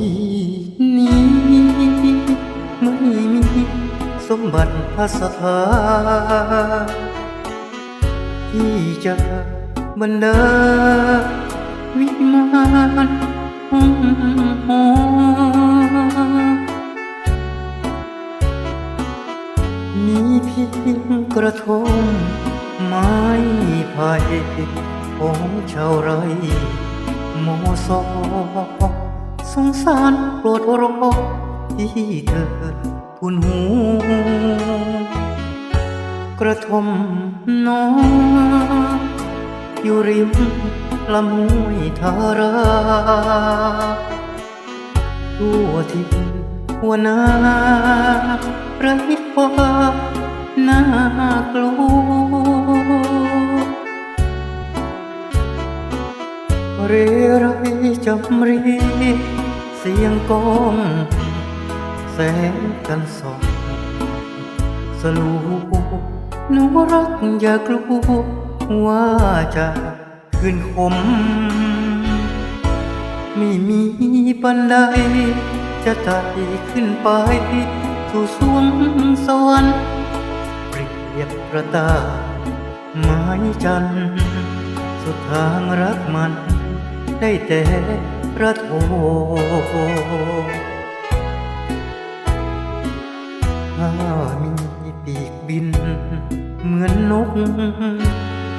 นี้ไม่มีสมบัติพระสถาที่จะบรรดาวิมานห้องหอมีเพียงกระทงไม้ไผ่ของชาวไร่มอซอ งสารโปรดรอที่เธอทุนหู กระทมน้องอยู่ริมลำห้วยทาราตัวที่หัวหน้าไรฟ้าน่ากลัวเรไรจำรี เสียงกองแสงกันส่องสลูหนูรักอย่ากลัวว่าจะขึ้นคมไม่มีปันใดจะไต่ขึ้นไปสู่สวงสวรรค์เปรียบประตาไม้จันสุดทางรักมันได้แต่ ระโทถ้ามีปีกบิน เหมือนนก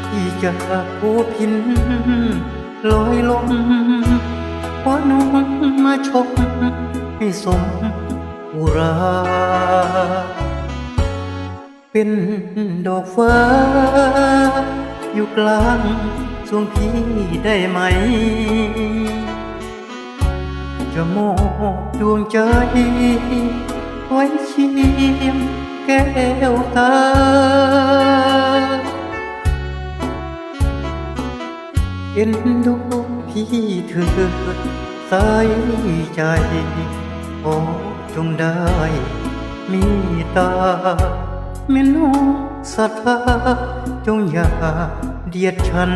ที่จะผูพินลอยลงคว้าน้องมาชกให้สมอุรา เป็นดอกฟ้า อยู่กลางสวงพี่ได้ไหม ดวงใจ ไว้เชียมแก้วตาเอ็นดูพี่เถิดสายใจขอจงได้มีตาแม่น้องศรัทธาจงอย่าเดียดฉัน